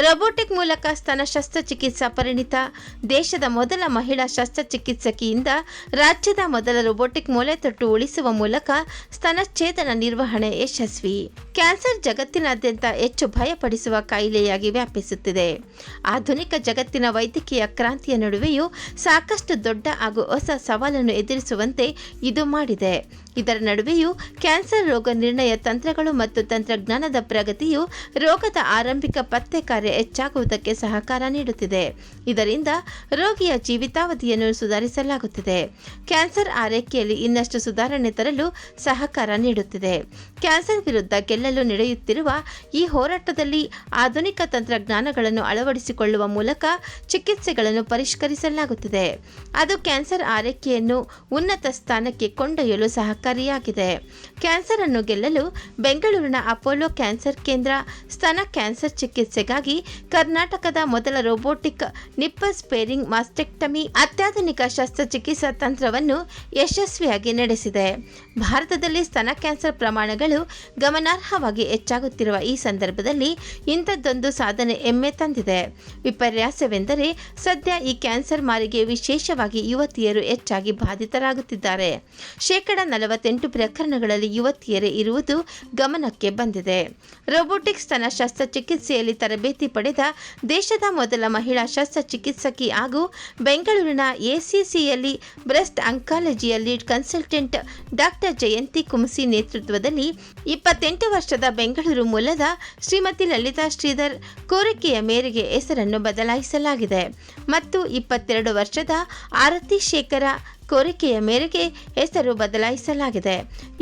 Robotic ಮೂಲಕ ಸ್ತನ ಶಸ್ತ್ರಚಿಕಿತ್ಸಾ ಪರಿಣಿತ ದೇಶದ ಮೊದಲ ಮಹಿಳಾ ಶಸ್ತ್ರಚಿಕಿತ್ಸಕಿಯಿಂದ ರಾಜ್ಯದ ಮೊದಲ ರೋಬೋಟಿಕ್ ಮೊಲೆತೊಟ್ಟು ಉಳಿಸುವ ಮೂಲಕ ಸ್ತನಚ್ಛೇದನ ನಿರ್ವಹಣೆ ಯಶಸ್ವಿ. ಕ್ಯಾನ್ಸರ್ ಜಗತ್ತಿನಾದ್ಯಂತ ಹೆಚ್ಚು ಭಯಪಡಿಸುವ ಕಾಯಿಲೆಯಾಗಿ ವ್ಯಾಪಿಸುತ್ತಿದೆ. ಆಧುನಿಕ ಜಗತ್ತಿನ ವೈದ್ಯಕೀಯ ಕ್ರಾಂತಿಯ ನಡುವೆಯೂ ಸಾಕಷ್ಟು ದೊಡ್ಡ ಹಾಗೂ ಹೊಸ ಸವಾಲನ್ನು ಎದುರಿಸುವಂತೆ ಇದು ಮಾಡಿದೆ. ಇದರ ನಡುವೆಯೂ ಕ್ಯಾನ್ಸರ್ ರೋಗ ನಿರ್ಣಯ ತಂತ್ರಗಳು ಮತ್ತು ತಂತ್ರಜ್ಞಾನದ ಪ್ರಗತಿಯು ರೋಗದ ಆರಂಭಿಕ ಪತ್ತೆ ಕಾರ್ಯ ಹೆಚ್ಚಾಗುವುದಕ್ಕೆ ಸಹಕಾರ ನೀಡುತ್ತಿದೆ. ಇದರಿಂದ ರೋಗಿಯ ಜೀವಿತಾವಧಿಯನ್ನು ಸುಧಾರಿಸಲಾಗುತ್ತಿದೆ. ಕ್ಯಾನ್ಸರ್ ಆರೈಕೆಯಲ್ಲಿ ಇನ್ನಷ್ಟು ಸುಧಾರಣೆ ತರಲು ಸಹಕಾರ ನೀಡುತ್ತಿದೆ. ಕ್ಯಾನ್ಸರ್ ವಿರುದ್ಧ ನಡೆಯುತ್ತಿರುವ ಈ ಹೋರಾಟದಲ್ಲಿ ಆಧುನಿಕ ತಂತ್ರಜ್ಞಾನಗಳನ್ನು ಅಳವಡಿಸಿಕೊಳ್ಳುವ ಮೂಲಕ ಚಿಕಿತ್ಸೆಗಳನ್ನು ಪರಿಷ್ಕರಿಸಲಾಗುತ್ತಿದೆ. ಅದು ಕ್ಯಾನ್ಸರ್ ಆರೈಕೆಯನ್ನು ಉನ್ನತ ಸ್ಥಾನಕ್ಕೆ ಕೊಂಡೊಯ್ಯಲು ಸಹಕಾರಿಯಾಗಿದೆ. ಕ್ಯಾನ್ಸರ್ ಅನ್ನು ಗೆಲ್ಲಲು ಬೆಂಗಳೂರಿನ ಅಪೋಲೋ ಕ್ಯಾನ್ಸರ್ ಕೇಂದ್ರ ಸ್ತನ ಕ್ಯಾನ್ಸರ್ ಚಿಕಿತ್ಸೆಗಾಗಿ ಕರ್ನಾಟಕದ ಮೊದಲ ರೋಬೋಟಿಕ್ ನಿಪ್ಪಲ್ ಸ್ಪೇರಿಂಗ್ ಮಾಸ್ಟೆಕ್ಟಮಿ ಅತ್ಯಾಧುನಿಕ ಶಸ್ತ್ರಚಿಕಿತ್ಸಾ ತಂತ್ರವನ್ನು ಯಶಸ್ವಿಯಾಗಿ ನಡೆಸಿದೆ. ಭಾರತದಲ್ಲಿ ಸ್ತನ ಕ್ಯಾನ್ಸರ್ ಪ್ರಮಾಣಗಳು ಗಮನಾರ್ಹವಾಗಿ ಹೆಚ್ಚಾಗುತ್ತಿರುವ ಈ ಸಂದರ್ಭದಲ್ಲಿ ಇಂಥದ್ದೊಂದು ಸಾಧನೆ ಹೆಮ್ಮೆ ತಂದಿದೆ. ವಿಪರ್ಯಾಸವೆಂದರೆ ಸದ್ಯ ಈ ಕ್ಯಾನ್ಸರ್ ಮಾರಿಗೆ ವಿಶೇಷವಾಗಿ ಯುವತಿಯರು ಹೆಚ್ಚಾಗಿ ಬಾಧಿತರಾಗುತ್ತಿದ್ದಾರೆ. ಶೇಕಡ ನಲವತ್ತೆಂಟು ಪ್ರಕರಣಗಳಲ್ಲಿ ಯುವತಿಯರೇ ಇರುವುದು ಗಮನಕ್ಕೆ ಬಂದಿದೆ. ರೋಬೋಟಿಕ್ಸ್ ತನ್ನ ಶಸ್ತ್ರಚಿಕಿತ್ಸೆಯಲ್ಲಿ ತರಬೇತಿ ಪಡೆದ ದೇಶದ ಮೊದಲ ಮಹಿಳಾ ಶಸ್ತ್ರಚಿಕಿತ್ಸಕಿ ಹಾಗೂ ಬೆಂಗಳೂರಿನ ಎಸಿಸಿಯಲ್ಲಿ ಬ್ರೆಸ್ಟ್ ಅಂಕಾಲಜಿಯಲ್ಲಿ ಕನ್ಸಲ್ಟೆಂಟ್ ಡಾಕ್ಟರ್ ಜಯಂತಿ ಕುಮಸಿ ನೇತೃತ್ವದಲ್ಲಿ ಇಪ್ಪತ್ತೆಂಟು ವರ್ಷದ ಬೆಂಗಳೂರು ಮೂಲದ ಶ್ರೀಮತಿ ಲಲಿತಾ ಶ್ರೀಧರ್ ಕೋರಿಕೆಯ ಮೇರೆಗೆ ಹೆಸರನ್ನು ಬದಲಾಯಿಸಲಾಗಿದೆ. ಮತ್ತು ಇಪ್ಪತ್ತೆರಡು ವರ್ಷದ ಆರತಿ ಶೇಖರ ಕೋರಿಕೆಯ ಮೇರೆಗೆ ಹೆಸರು ಬದಲಾಯಿಸಲಾಗಿದೆ.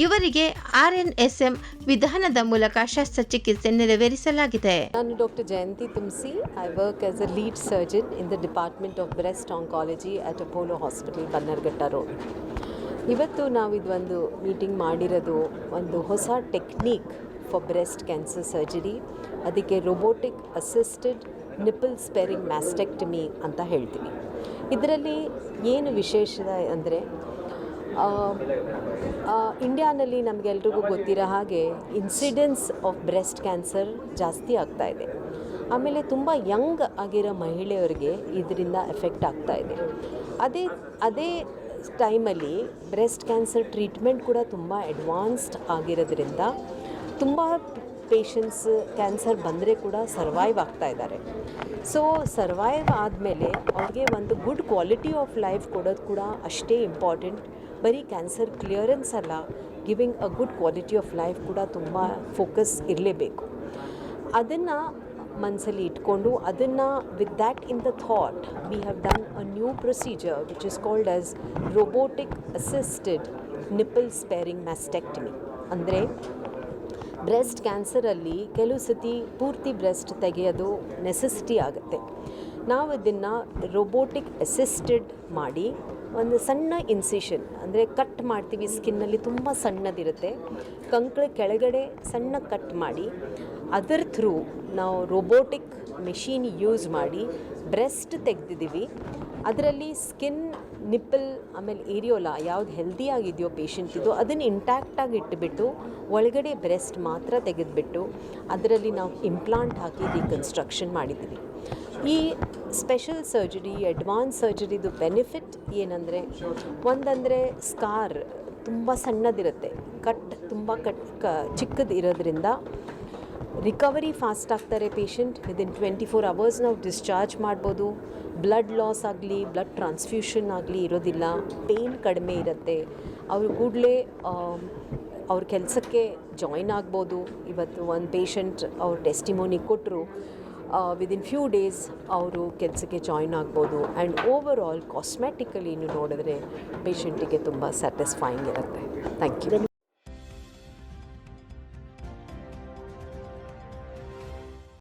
ಇವರಿಗೆ ಆರ್ಎನ್ಎಸ್ಎಂ ವಿಧಾನದ ಮೂಲಕ ಶಸ್ತ್ರಚಿಕಿತ್ಸೆ ನೆರವೇರಿಸಲಾಗಿದೆ. ನಾನು doctor Jayanti Tumsi. I work as a lead surgeon in the department of breast oncology at Apollo hospital Bannerghatta road ಇವತ್ತು ನಾವು ಇದೊಂದು ಮೀಟಿಂಗ್ ಮಾಡಿರೋದು ಒಂದು ಹೊಸ ಟೆಕ್ನಿಕ್ ಬ್ರೆಸ್ಟ್ ಕ್ಯಾನ್ಸರ್ ಸರ್ಜರಿ ಅದಕ್ಕೆ robotic assisted nipple sparing mastectomy ಅಂತ ಹೇಳ್ತೀವಿ ಇದರಲ್ಲಿ ಏನು ವಿಶೇಷ ಅಂದರೆ ಇಂಡಿಯಾನಲ್ಲಿ ನಮಗೆಲ್ರಿಗೂ ಗೊತ್ತಿರೋ ಹಾಗೆ ಇನ್ಸಿಡೆನ್ಸ್ ಆಫ್ ಬ್ರೆಸ್ಟ್ ಕ್ಯಾನ್ಸರ್ ಜಾಸ್ತಿ ಆಗ್ತಾ ಇದೆ. ಆಮೇಲೆ ತುಂಬ ಯಂಗ್ ಆಗಿರೋ ಮಹಿಳೆಯರಿಗೆ ಇದರಿಂದ ಎಫೆಕ್ಟ್ ಆಗ್ತಾ ಇದೆ. ಅದೇ ಅದೇ ಟೈಮಲ್ಲಿ ಬ್ರೆಸ್ಟ್ ಕ್ಯಾನ್ಸರ್ ಟ್ರೀಟ್ಮೆಂಟ್ ಕೂಡ ತುಂಬ ಅಡ್ವಾನ್ಸ್ಡ್ ಆಗಿರೋದ್ರಿಂದ ತುಂಬ ಪೇಷಂಟ್ಸ್ ಕ್ಯಾನ್ಸರ್ ಬಂದರೆ ಕೂಡ ಸರ್ವೈವ್ ಆಗ್ತಾ ಇದ್ದಾರೆ. ಸೊ ಸರ್ವೈವ್ ಆದಮೇಲೆ ಅವ್ರಿಗೆ ಒಂದು ಗುಡ್ ಕ್ವಾಲಿಟಿ ಆಫ್ ಲೈಫ್ ಕೊಡೋದು ಕೂಡ ಅಷ್ಟೇ ಇಂಪಾರ್ಟೆಂಟ್ ಬರೀ ಕ್ಯಾನ್ಸರ್ ಕ್ಲಿಯರೆನ್ಸ್ ಅಲ್ಲ giving a good quality of life ಕೂಡ ತುಂಬ ಫೋಕಸ್ ಇರಲೇಬೇಕು. ಅದನ್ನು ಮನಸ್ಸಲ್ಲಿ ಇಟ್ಕೊಂಡು ಅದನ್ನು with that in the thought we have done a new procedure which is called as robotic assisted nipple sparing mastectomy ಅಂದರೆ ಬ್ರೆಸ್ಟ್ ಕ್ಯಾನ್ಸರಲ್ಲಿ ಕೆಲವು ಸತಿ ಪೂರ್ತಿ ಬ್ರೆಸ್ಟ್ ತೆಗೆಯೋದು ನೆಸೆಸಿಟಿ ಆಗುತ್ತೆ. ನಾವು ಇದನ್ನು ರೋಬೋಟಿಕ್ ಅಸಿಸ್ಟೆಡ್ ಮಾಡಿ ಒಂದು ಸಣ್ಣ ಇನ್ಸಿಷನ್ ಅಂದರೆ ಕಟ್ ಮಾಡ್ತೀವಿ ಸ್ಕಿನ್ನಲ್ಲಿ ತುಂಬ ಸಣ್ಣದಿರುತ್ತೆ. ಕಂಕಳ ಕೆಳಗಡೆ ಸಣ್ಣ ಕಟ್ ಮಾಡಿ ಅದರ ಥ್ರೂ ನಾವು ರೋಬೋಟಿಕ್ ಮೆಷಿನ್ ಯೂಸ್ ಮಾಡಿ ಬ್ರೆಸ್ಟ್ ತೆಗೆದಿದ್ದೀವಿ. ಅದರಲ್ಲಿ ಸ್ಕಿನ್ ನಿಪ್ಪಲ್ ಆಮೇಲೆ ಏರಿಯೋಲಾ ಯಾವ್ದು ಹೆಲ್ದಿ ಆಗಿದೆಯೋ ಪೇಷಂಟಿದು ಅದನ್ನು ಇಂಟ್ಯಾಕ್ಟಾಗಿ ಇಟ್ಬಿಟ್ಟು ಒಳಗಡೆ ಬ್ರೆಸ್ಟ್ ಮಾತ್ರ ತೆಗೆದುಬಿಟ್ಟು ಅದರಲ್ಲಿ ನಾವು ಇಂಪ್ಲಾಂಟ್ ಹಾಕಿ ಕನ್ಸ್ಟ್ರಕ್ಷನ್ ಮಾಡಿದ್ದೀವಿ. ಈ ಸ್ಪೆಷಲ್ ಸರ್ಜರಿ ಅಡ್ವಾನ್ಸ್ ಸರ್ಜರಿದು ಬೆನಿಫಿಟ್ ಏನಂದರೆ, ಒಂದಂದರೆ ಸ್ಕಾರ್ ತುಂಬ ಸಣ್ಣದಿರುತ್ತೆ. ಕಟ್ ತುಂಬ ಕಟ್ ಕ ಚಿಕ್ಕದು ಇರೋದ್ರಿಂದ ರಿಕವರಿ ಫಾಸ್ಟ್ ಆಗ್ತಾರೆ patient. In twenty four hours ನಾವು ಡಿಸ್ಚಾರ್ಜ್ ಮಾಡ್ಬೋದು. ಬ್ಲಡ್ ಲಾಸ್ ಆಗಲಿ ಬ್ಲಡ್ ಟ್ರಾನ್ಸ್ಫ್ಯೂಷನ್ ಆಗಲಿ ಇರೋದಿಲ್ಲ. ಪೇಯ್ನ್ ಕಡಿಮೆ ಇರುತ್ತೆ. ಅವರು ಕೂಡಲೇ ಅವ್ರ ಕೆಲಸಕ್ಕೆ ಜಾಯ್ನ್ ಆಗ್ಬೋದು. ಇವತ್ತು ಒಂದು ಪೇಷಂಟ್ ಅವ್ರ ಟೆಸ್ಟಿಮೋನಿ ಕೊಟ್ಟರು ವಿದಿನ್ ಫ್ಯೂ ಡೇಸ್ ಅವರು ಕೆಲಸಕ್ಕೆ ಜಾಯ್ನ್ ಆಗ್ಬೋದು. ಆ್ಯಂಡ್ ಓವರ್ ಆಲ್ ಕಾಸ್ಮೆಟಿಕಲಿ ನೋಡಿದ್ರೆ ಪೇಷಂಟಿಗೆ ತುಂಬ ಸ್ಯಾಟಿಸ್ಫೈಯಿಂಗ್ ಇರುತ್ತೆ. Thank you